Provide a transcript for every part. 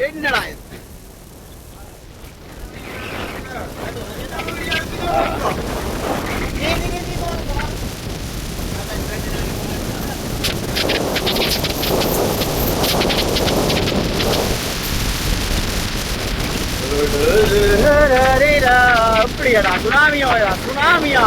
ஏய், என்னடா இது அப்படியாடா சுனாமியா சுனாமியா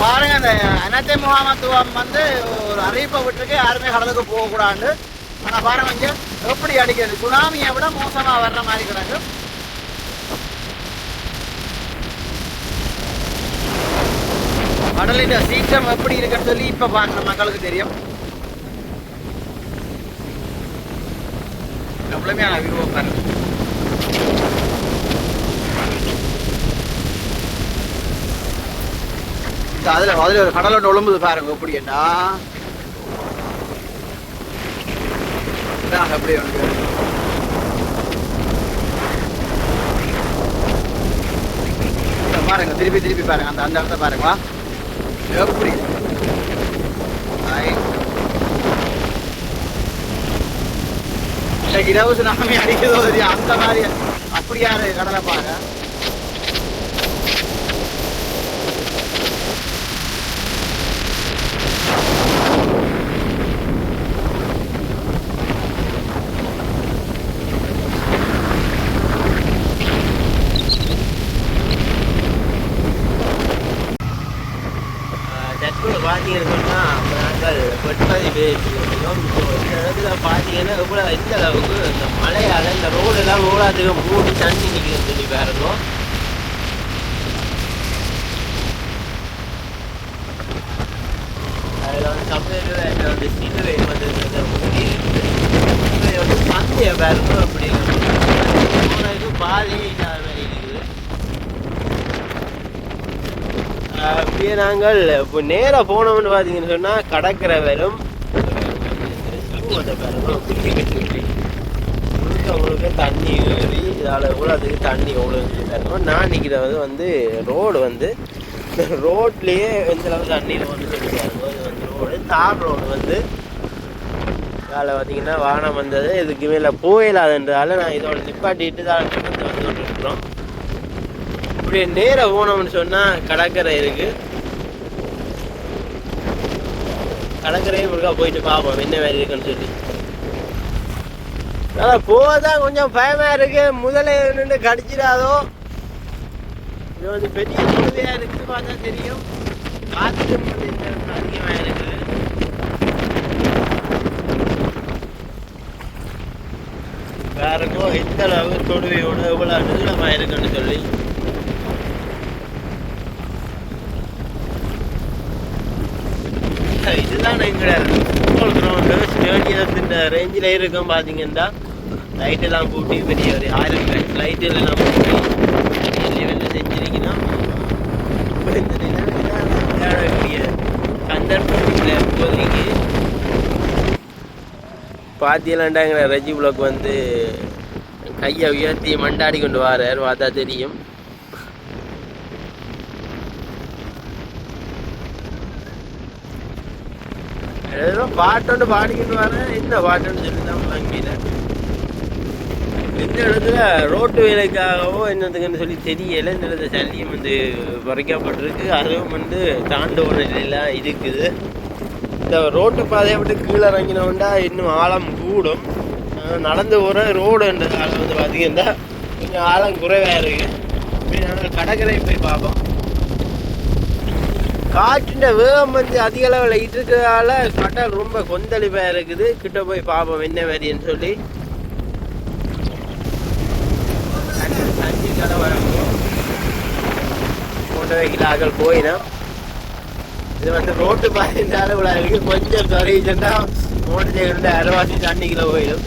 பாருங்க அந்த அனத்தை முகாமத்துவம் வந்து ஒரு அறிவிப்பை விட்டுருக்கு. யாருமே கடலுக்கு போகக்கூடாது. ஆனால் பாருங்க இங்க எப்படி அடிக்கிறது? சுனாமியை விட மோசமாக வர்ற மாதிரி கிடக்கு. கடலின் சீற்றம் எப்படி இருக்குன்னு சொல்லி இப்போ பார்க்குற மக்களுக்கு தெரியும். எவ்வளவுமே விருப்பம் பாருங்க இந்த அதுல அதுல ஒரு கடலோட நொழும்புது பாருங்க எப்படி என்ன? எப்படி வந்து பாருங்க திருப்பி திருப்பி பாருங்க அந்த அந்த இடத்த பாருங்களா. எப்படி? இரவு சுனாமி அடிக்குதோ அந்த மாதிரி அப்படியா கடலை பாருங்க தற்போது பார்த்தீங்கன்னா வெட்டாதி பெட்பதி இந்த இடத்துல பார்த்தீங்கன்னா எவ்வளோ எந்த அளவுக்கு இந்த மழையால் இந்த ரோடெல்லாம் ஓடாதுக்கு மூடி தண்ணி நிற்குதுன்னு சொல்லி பாருங்க அதில் வந்து தமிழர்கள் வந்து சிலுவை வந்து மூடி இருக்குது வந்து பந்தய பாருங்க அப்படி பாதி இல்லாமல் இல்லாத மாதிரி இருக்குது அப்படியே நாங்கள் இப்போ நேராக போனோம்னு பார்த்தீங்கன்னு சொன்னால் கடற்கரை வரும் முழுக்க முழுக்க தண்ணி ஏறி இதால் இவ்வளோத்துக்கு தண்ணி எவ்வளோ தரணும் நான் நிற்கிறது வந்து ரோடு வந்து ரோட்லேயே எந்த அளவுக்கு தண்ணி வந்து சொல்லிருக்காங்க இது வந்து ரோடு தார் ரோடு வந்து அதில் பார்த்தீங்கன்னா வானம் வந்தது இதுக்கு மேலே போயிடாதுன்றதால நான் இதோட நிப்பாட்டிட்டு தான் வந்து வந்துட்டு அப்படியே நேராக போனோம்னு சொன்னால் கடற்கரை இருக்கு. கடற்கரையும் முழுக்கா போயிட்டு பார்ப்போம் என்ன மாதிரி இருக்குன்னு சொல்லி. அதான் போதான் கொஞ்சம் பயமாக இருக்கு. முதல்ல நின்று கடிச்சிடாதோ. இது வந்து பெரிய தொழுவையா இருக்குது பார்த்தா தெரியும். காற்று வந்து இந்த இடத்துல இருக்குது. வேறக்கோ எந்த அளவுக்கு தொழுவையோட எவ்வளோ நீளமா இருக்குன்னு சொல்லி. இதெல்லாம் எங்களோட ஃபுட்பால் கிரவுண்டு ஸ்டேடியத்தின் ரேஞ்சில் இருக்கும் பார்த்தீங்கன்னா லைட்டெல்லாம் கூட்டி பெரிய ஒரு ஆயிரம் பேட்ச் லைட் எல்லாம் கூட்டி லெவலில் செஞ்சிருக்கணும் இப்ப விளையாடக்கூடிய சந்தர்ப்பம் இல்லை இப்போதைக்கு ரஜி பிளாக் வந்து கையை உயர்த்தி மண்டாடி கொண்டு வரார் பார்த்தா தெரியும். ஏதோ பாட்டோண்டு பாடிக்கிட்டு வரேன் இந்த பாட்டுன்னு சொல்லி தான் வங்கியில இந்த இடத்துல ரோட்டு வேலைக்காகவோ என்னதுக்குன்னு சொல்லி தெரியல இந்த இடத்துல சளியும் வந்து குறைக்கப்பட்டிருக்கு அதுவும் வந்து தாண்டவ நிலையெல்லாம் இருக்குது இந்த ரோட்டு பாதையை விட்டு கீழே இறங்கினோம்னா இன்னும் ஆழம் கூடும் நடந்து போகிற ரோடுன்ற ஆழம் வந்து பார்த்தீங்கன்னா கொஞ்சம் ஆழம் குறைவாக இருக்குது நாங்கள் கடற்கரை போய் பார்ப்போம் காற்றின் வேகம் வந்து அதிக அளவில் இருக்கிறதால கடல் ரொம்ப கொந்தளிப்பாக இருக்குது. கிட்ட போய் பார்ப்போம் என்ன மாதிரின்னு சொல்லி. அஞ்சு கடை வரும் கொண்டு வைக்கிறார்கள் போயினா இது வந்து ரோட்டு பாதினால இவ்வளோ இருக்கு. கொஞ்சம் குறைஞ்சுன்னா மோட்டர் சைக்கிள் அரைவாசி தண்ணிக்குள்ள போயிடும்.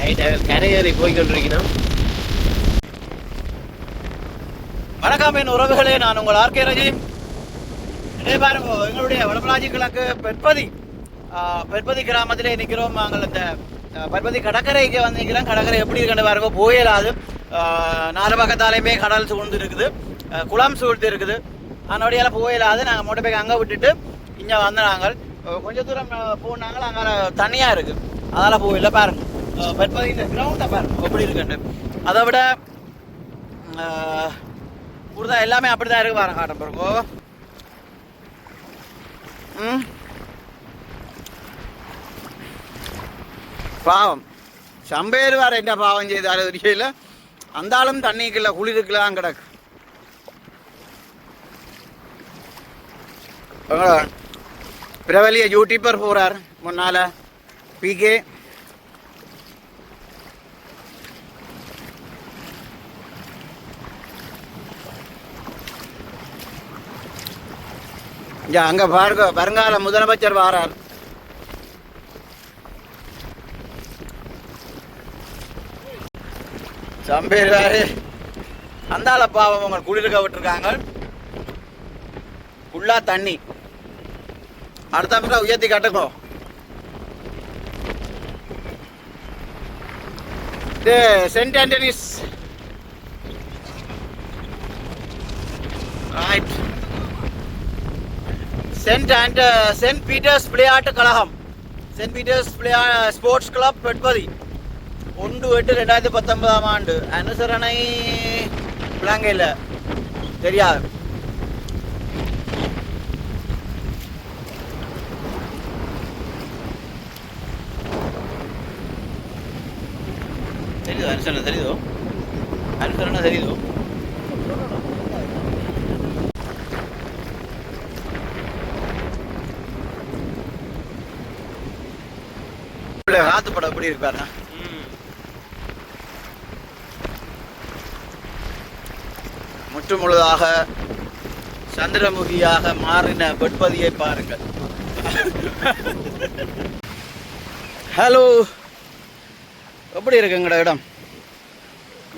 ரைட் கரையேறி போய்கொண்டிருக்கணும் வணக்கம் என் உறவுகளே நான் உங்கள் ஆர்கே ரஜீம். இதே பாருங்க எங்களுடைய வடமலாஜி கிழக்கு பெற்பதி பெற்பதி கிராமத்திலே நிற்கிறோம். நாங்கள் இந்த பெற்பதி கடற்கரைக்கு வந்து நிற்கிறோம் கடற்கரை எப்படி இருக்குன்னு பாருங்க போயிடாது நாலு பக்கத்தாலையுமே கடல் சூழ்ந்து இருக்குது குளம் சூழ்ந்து இருக்குது அதனுடைய போயிடாது நாங்கள் மோட்டை போய் அங்கே விட்டுட்டு இங்கே வந்து நாங்கள் கொஞ்ச தூரம் போனாங்கள் அங்கே தனியாக இருக்குது அதெல்லாம் போயில பாருங்க. பெற்பதி இந்த கிரவுண்டை பாருங்க எப்படி இருக்குன்னு. அதை விட ஆ, புரிதா எல்லாமே அப்படிதான் இருக்கு பாருங்க காட்டம் பிறகு ம் பாவம் சம்பேர் வேற என்ன பாவம் செய்தார் தெரியல அந்தாலும் தண்ணிக்குள்ள குளிருக்குலாம் கிடக்கு பிரபலிய யூடியூபர் போறார் முன்னால பிகே அங்க பாருங்க வருங்கால முதலமைச்சர் வாரார். சம்பேராரு வேறு அந்தால பாவம் அவங்க குளிர்க விட்டுருக்காங்க. ஃபுல்லா தண்ணி. அடுத்த பக்கம் உயர்த்தி கட்டுக்கோ இது saint Antony's. Right saint and saint Peter's விளையாட்டு கழகம். சென்ட் பீட்டர்ஸ் விளையா ஸ்போர்ட்ஸ் கிளப் பெட்பதி ஒன்று எட்டு ரெண்டாயிரத்தி பத்தொன்பதாம் ஆண்டு. அனுசரணை விளங்கையில் தெரியாது. தெரியுதோ? அனுசரணை தெரியுதோ? அனுசரணை தெரியுதோ? காத்து படம் எப்படி இருப்பாரு முற்று முழுதாக சந்திரமுகியாக மாறின பெட்பதியை பாருங்கள். ஹலோ எப்படி இருக்குங்கட இடம்?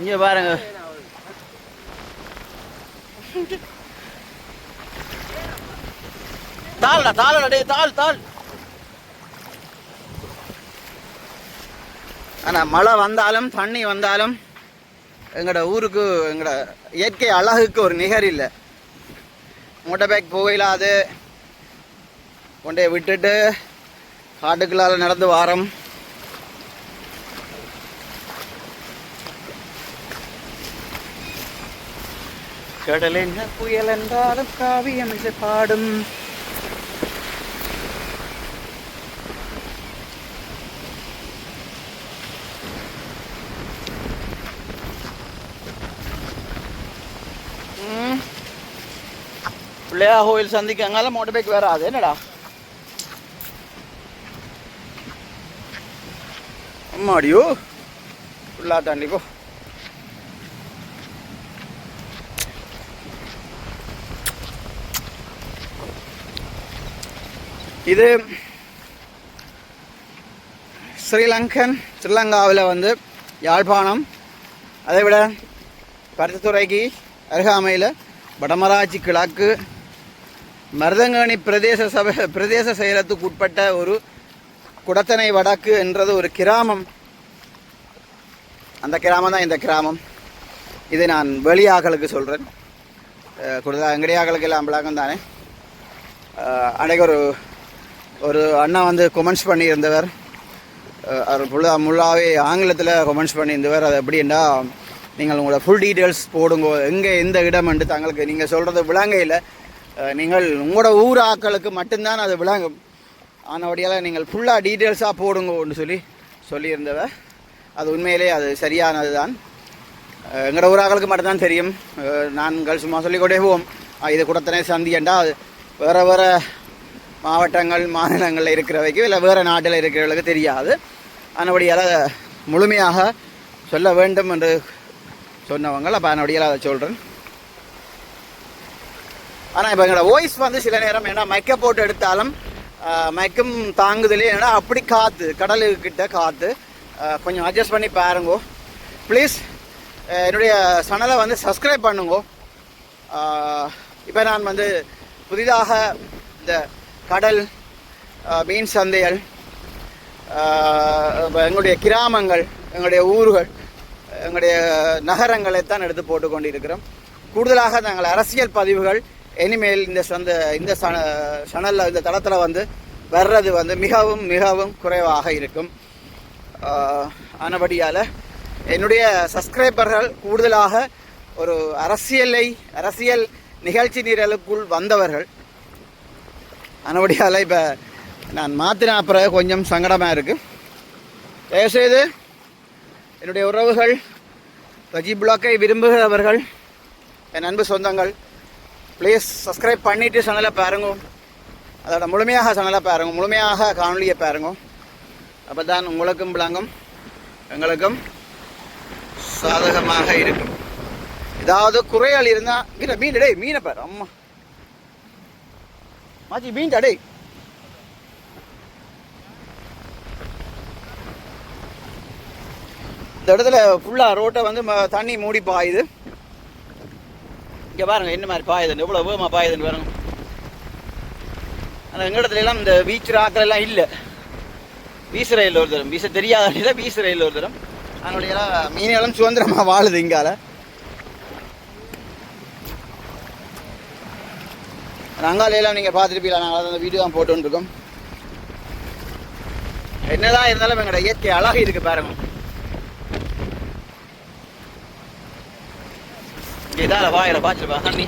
இங்க பாருங்க. தாள் தாளடா டேய் தாள் தாள். ஆனால் மழை வந்தாலும் தண்ணி வந்தாலும் எங்களோட ஊருக்கு எங்களோட இயற்கை அழகுக்கு ஒரு நிகர் இல்லை. மோட்டர் பைக் போகலாது. கொண்டே விட்டுட்டு காட்டுக்குள்ளால் நடந்து வாரம். கடல் என்ன புயல் என்றாலும் காவியம் என்று பாடும் பிள்ளையா கோயில் சந்திக்கு அங்கால மோட்டர் பைக் வேற அது என்னடா? அம்மாடியோ? ஃபுல்லா தாண்டிக்கோ இது ஸ்ரீலங்கன் ஸ்ரீலங்காவில் வந்து யாழ்ப்பாணம். அதை விட பருத்தத்துறைக்கு அருகாமையில் வடமராட்சி கிழக்கு மருதங்கணி பிரதேச சபை பிரதேச செயலத்துக்கு உட்பட்ட ஒரு குடத்தனை வடக்கு என்றது ஒரு கிராமம். அந்த கிராமம் தான் இந்த கிராமம். இது நான் வெளியாகளுக்கு சொல்கிறேன் கூடுதலாக எங்கடியாக்களுக்கு எல்லாம் பழக்கம் தானே. அன்றைக்கு ஒரு ஒரு அண்ணா வந்து கொமெண்ட்ஸ் பண்ணியிருந்தவர். அவர் ஃபுல்லா முல்லாவே ஆங்கிலத்தில் கொமெண்ட்ஸ் பண்ணியிருந்தவர். அது எப்படின்னா நீங்கள் உங்களோட ஃபுல் டீட்டெயில்ஸ் போடுங்க எங்கே எந்த இடம் என்று தங்களுக்கு நீங்கள் சொல்கிறது விளங்கையில் நீங்கள் உங்களோட ஊர் ஆக்களுக்கு மட்டும்தான் அது விளங்கும். ஆனபடியால் நீங்கள் ஃபுல்லாக டீட்டெயில்ஸாக போடுங்கன்னு சொல்லி சொல்லியிருந்தவ அது உண்மையிலே அது சரியானது தான் எங்களோட ஊராக்களுக்கு மட்டும்தான் தெரியும். நாங்கள் சும்மா சொல்லிக்கொண்டே போவோம். இது கூடத்தனே சந்தியண்டா அது வேறு வேறு மாவட்டங்கள் மாநிலங்களில் இருக்கிறவைக்கு இல்லை வேறு நாட்டில் இருக்கிறவர்களுக்கு தெரியாது. அதனபடியால் முழுமையாக சொல்ல வேண்டும் என்று சொன்னவங்க அப்போ அதனபடியால் அதை சொல்கிறேன் ஆனால் இப்போ எங்களோட வாய்ஸ் வந்து சில நேரம் ஏன்னா மைக்க போட்டு எடுத்தாலும் மைக்கும் தாங்குதலே ஏன்னா அப்படி காற்று கடலுக்கிட்ட காற்று கொஞ்சம் அட்ஜஸ்ட் பண்ணி பாருங்கோ. ப்ளீஸ் என்னுடைய சேனலை வந்து சப்ஸ்கிரைப் பண்ணுங்கோ. இப்போ நான் வந்து புதிதாக இந்த கடல் மீன் சந்தைகள் எங்களுடைய கிராமங்கள் எங்களுடைய ஊர்கள் எங்களுடைய நகரங்களை தான் எடுத்து போட்டு கொண்டிருக்கிறோம் கூடுதலாக நாங்கள் அரசியல் பதிவுகள் இனிமேல் இந்த சந்த இந்த சனலில் இந்த தளத்தில் வந்து வர்றது வந்து மிகவும் மிகவும் குறைவாக இருக்கும். ஆனபடியால் என்னுடைய சப்ஸ்கிரைபர்கள் கூடுதலாக ஒரு அரசியலை அரசியல் நிகழ்ச்சி நிரலுக்குள் வந்தவர்கள். ஆனபடியால் இப்போ நான் மாற்றின அப்புறம் கொஞ்சம் சங்கடமாக இருக்குது தயவுசெய்து என்னுடைய உறவுகள் ரஜி பிளாக்கை விரும்புகிறவர்கள் என் அன்பு சொந்தங்கள் ப்ளீஸ் சப்ஸ்கிரைப் பண்ணிவிட்டு சேனலை பாருங்க. அதோட முழுமையாக சேனலை பாருங்க. முழுமையாக காணொலியை பாருங்க. அப்போ தான் உங்களுக்கும் விளங்கும். எங்களுக்கும் சாதகமாக இருக்கும். ஏதாவது குறையால் இருந்தால் மீன் மீன் டேய் மீனை பாரு அம்மா. மாச்சி மீன் டேய். இந்த இடத்துல ஃபுல்லாக ரோட்டை வந்து ம- தண்ணி மூடி பாயுது. இங்கே பாருங்கள் என்ன மாதிரி பாயுதுன்னு எவ்வளோ வேகமாக பாயுதுன்னு பாருங்க. ஆனால் எங்கள் எல்லாம் இந்த பீச்சில் ராக்கள் எல்லாம் இல்லை. வீசுற ரயில் ஒரு தரம். வீச தெரியாத வழியில வீசுற ரயில் ஒரு தரம். அதனுடைய எல்லாம் சுதந்திரமாக வாழுது இங்கால. அங்காலையெல்லாம் நீங்கள் பார்த்துருப்பீங்களா? நாங்கள் அந்த வீடியோ தான் போட்டுருக்கோம் என்னதான் இருந்தாலும் எங்களோட இயற்கை அழகு இருக்குது பாருங்கள் இதால வாயில பாய்ச்சிருப்பா தண்ணி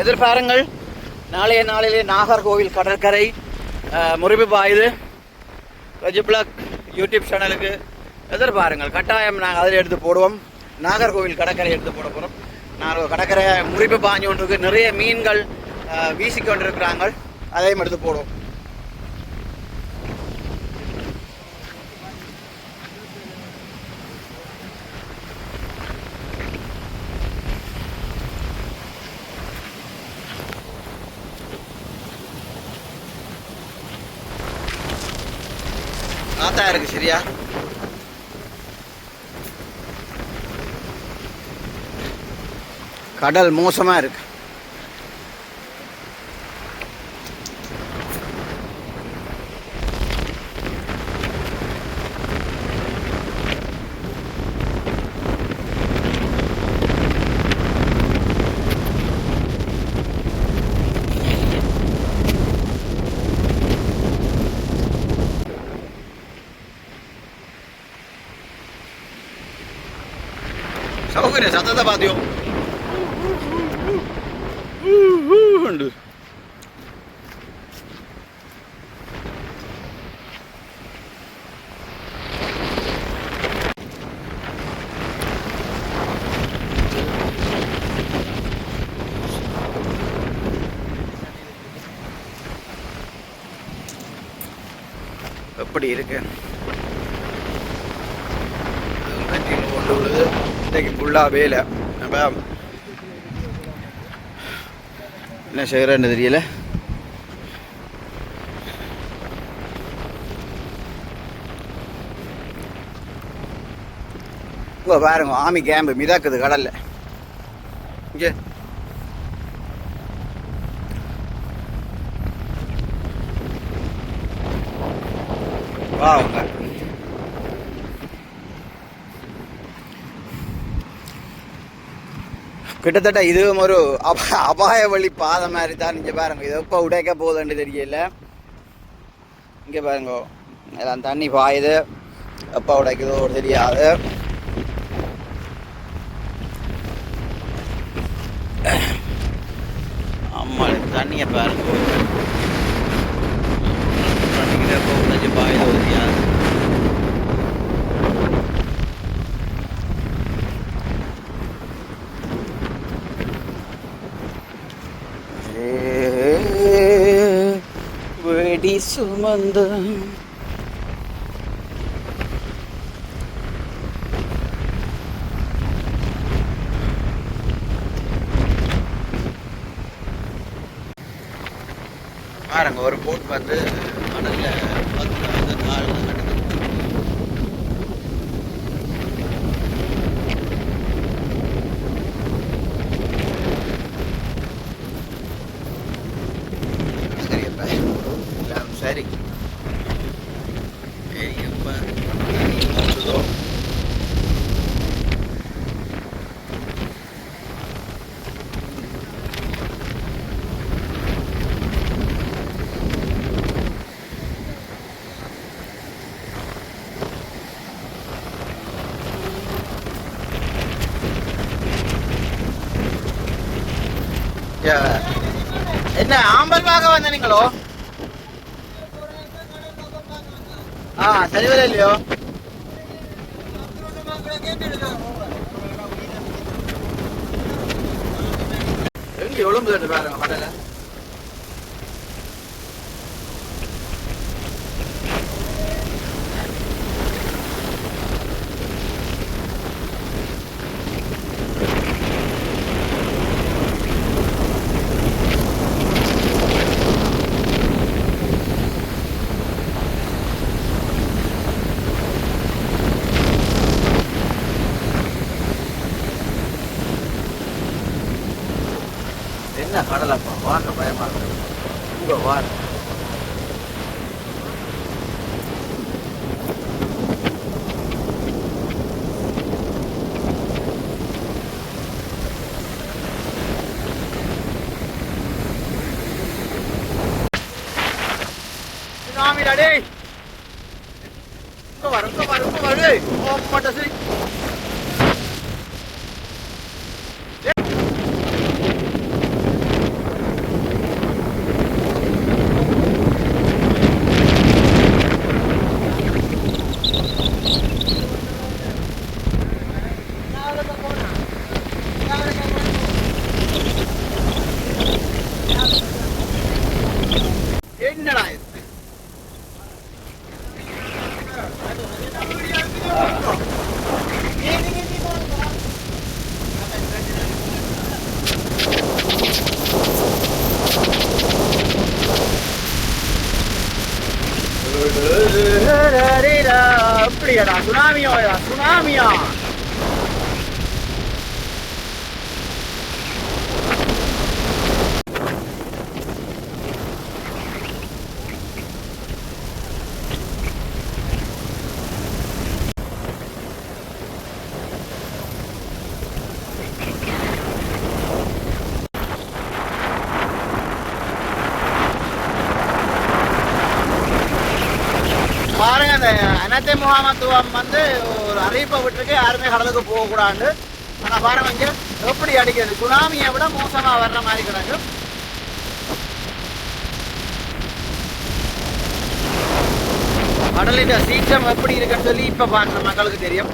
எதிர்பாருங்கள். நாளைய நாளிலே நாகர்கோவில் கடற்கரை முறிவு பாயுது ரஜிப்ளாக் யூடியூப் சேனலுக்கு எதிர்பாருங்கள். கட்டாயம் நாங்கள் அதில் எடுத்து போடுவோம். நாகர்கோவில் கடற்கரை எடுத்து போட போகிறோம் நான் கடற்கரை முறிப்பு பாஞ்சு கொண்டு இருக்கு. நிறைய மீன்கள் வீசிக்கொண்டிருக்கிறாங்க. அதையும் எடுத்து போடுவோம் காத்தா இருக்கு சரியா கடல் மோசமா இருக்கு. எப்படி இருக்கு? கொண்டு உள்ளது. இன்னைக்கு ஃபுல்லாக வேலை. அப்போ என்ன செய்கிறேன்னு தெரியல. இப்போ பாருங்க ஆமி கேம்பு மிதாக்குது கடலில். இங்கே. வாங்க. கிட்டத்தட்ட இதுவும் ஒரு அப அபாய வழி பாதை மாதிரி தான் இங்கே பாருங்க. இது எப்போ உடைக்க போகுதுன்னு தெரியல. இங்கே பாருங்க. எல்லாம் தண்ணி பாயுது. எப்போ உடைக்குதோ தெரியாது. ஆமா தண்ணியை பாருங்க. தண்ணிக்கு எப்போ உடைச்சு தெரியாது வெடி சுமந்த பாருங்க ஒரு போட் வந்து கடல்ல பக்கத்துல வந்து கால் கட்டுது சரியப்பா எல்லாம் சரி. சரியப்பா என்ன ஆம்பல் வாங்க வந்த நீங்களோ சரி வர இல்லையோ? எங்க எவ்வளவு முதல் பாருங்க கடலை அனைத்து முகாமத்துவம் வந்து ஒரு அறிவிப்பை விட்டுருக்கு. யாருமே கடலுக்கு போகக்கூடாது. ஆனால் பாருங்க எப்படி அடிக்கிறது? சுனாமியை விட மோசமா வர்ற மாதிரி கிடக்கு. கடலின் சீற்றம் எப்படி இருக்குன்னு சொல்லி இப்போ பாருங்க மக்களுக்கு தெரியும்.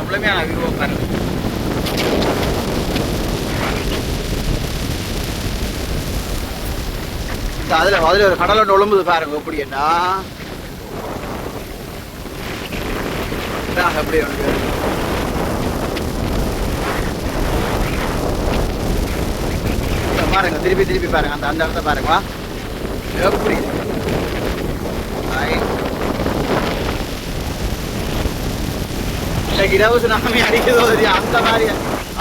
எவ்வளவுமே விரும்ப பாருங்க அதுல அதுல ஒரு கடலை ஒன்று பாருங்க எப்படி என்ன? எப்படி உனக்கு பாருங்க திருப்பி திருப்பி பாருங்க அந்த அந்த இடத்த பாருங்க எப்படி ஐ. இரவு சுனாமி அடிக்குதோ அந்த மாதிரி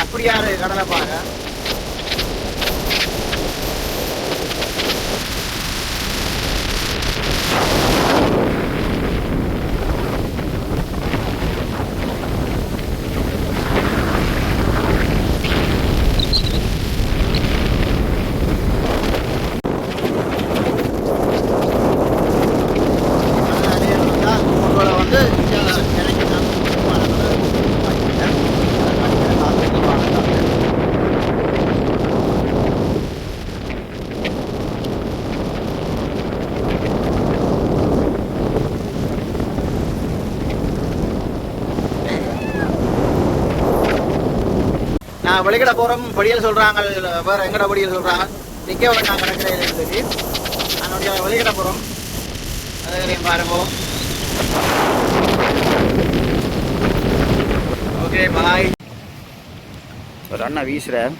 அப்படியா கடலை பாருங்க உங்களை வந்து எனக்கு நான் வெளிக்கிட போகிறோம் படியல் சொல்கிறாங்க வேறு எங்கட படியல் சொல்கிறாங்க நிற்க வேண்டாம் கடற்கரையில் சொல்லி அதனுடைய வெளிக்கிட போகிறோம் அதுகளையும் பாருவோம் ஓகே பாய் ஒரு அண்ணா வீசுகிறேன்